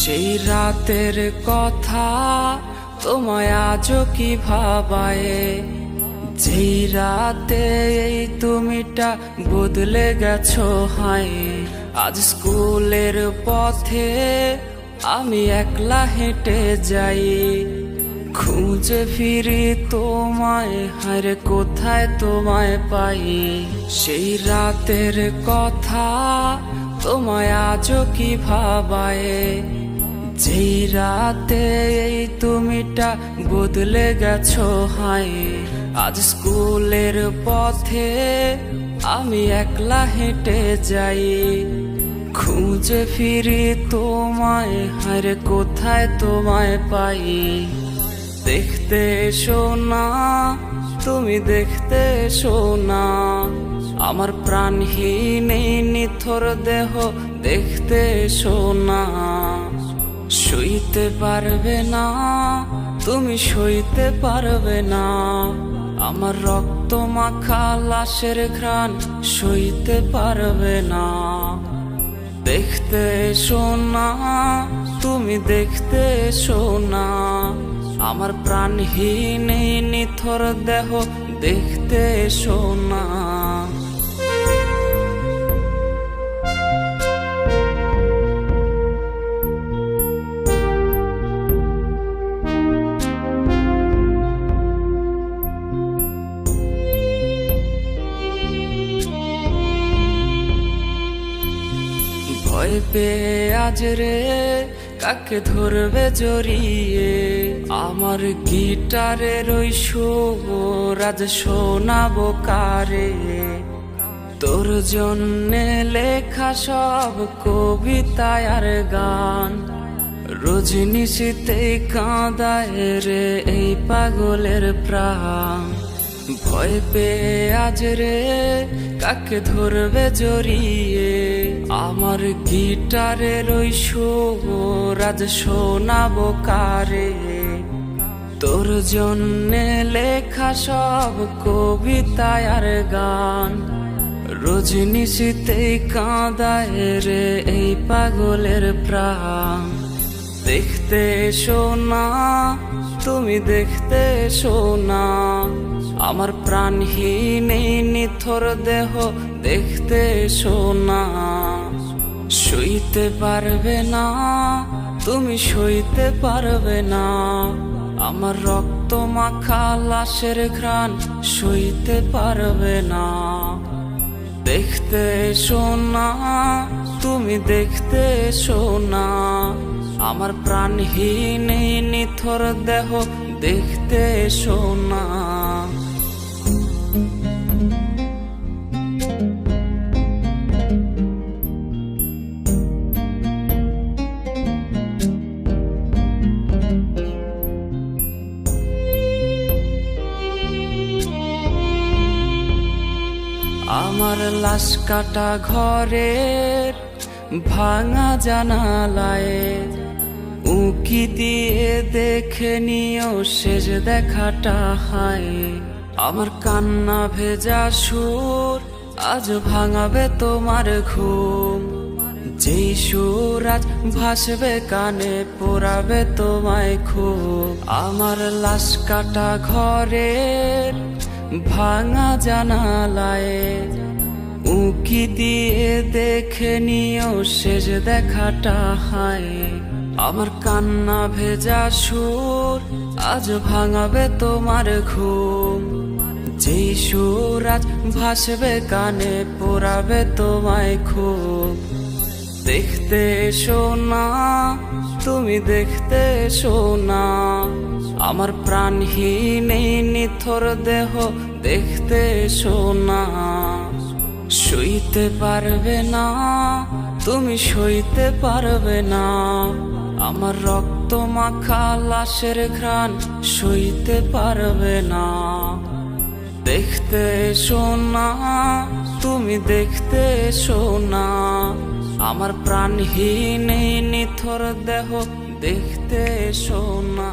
সেই রাতের কথা তোমায় আজও কি ভাবায়? যেই রাতে এই তুমিটা বদলে গেছো হায়, আজ স্কুলের পথে আমি একলা হেঁটে যাই। খুঁজে ফিরি তোমায়, হারে কোথায় তোমায় পাই? সেই রাতের কথা তোমায় আজও কি ভাবায়? যেই রাতে এই তুমিটা বদলে গেছো হায়, আজ স্কুলের পথে আমি একলা হেঁটে যাই। খুঁজে ফিরি তোমায় হারে কোথায় তোমায় পাই? দেখতে এসো না, তুমি দেখতে এসো না। আমার প্রাণহীন নিথর দেহ দেখতে এসো না। সইতে পারবে না, তুমি সইতে পারবে না। আমার রক্ত মাখা লাশের ঘ্রাণ সইতে পারবে না। দেখতে এসো না, তুমি দেখতে এসো না। আমার প্রাণহীন নিথর দেহ দেখতে এসো ভয় পেয়ে আজ রে কাকে ধরবে জড়িয়ে? আমার গিটারের ওই সুর আজ শোনাবো কারে? তোর জন্যে লেখা সব কবিতায় আর গান। রজনিশীতে কাঁদায় রে এই পাগলের প্রাণ। ভয় পেয়ে আজ রে কাকে ধরবে জড়িয়ে? আমার গিটারের ওই সুর, আজ শোনাবো কারে? তোর জন্যে লেখা সব কবিতায় আর গান। রজনিশীতে কাঁদায় রে এই পাগলের প্রাণ। দেখতে এসো না, তুমি দেখতে এসো না। আমার প্রাণহীন এই নিথর দেহ দেখতে এসো না। সইতে পারবে না, তুমি সইতে পারবে না। আমার রক্ত মাখা লাশের ঘ্রাণ সইতে পারবে না। দেখতে এসো না, তুমি দেখতে এসো না। আমার প্রাণহীন নিথর দেহ দেখতে এসো আমার লাশ কাটা ঘরের ভাঙা জানালায়। উকি দিয়ে দেখে নিও শেষ দেখাটা হায়। আমার কান্না ভেজা সুর আজ ভাঙাবে তোমার ঘুম। যেই সুর আজ ভাসবে কানে পোড়াবে তোমায় খুব। আমার লাশ কাটা ঘরের ভাঙা জানালায় উকি দিয়ে দেখে নিও শেষ দেখাটা হায়। আমার কান্না ভেজা সুর, আজ ভাঙাবে তোমার ঘুম। যেই সুর আজ ভাসবে কানে, পোড়াবে তোমায় খুব। দেখতে এসো না তুমি দেখতে এসো না। আমার প্রাণহীন নিথর দেহ দেখতে এসো না। সইতে পারবে না, তুমি সইতে পারবে না। আমার রক্ত মাখা লাশের ঘ্রাণ সইতে পারবে না। দেখতে এসো না, তুমি দেখতে এসো না। আমার প্রাণহীন নিথর দেহ দেখতে এসো না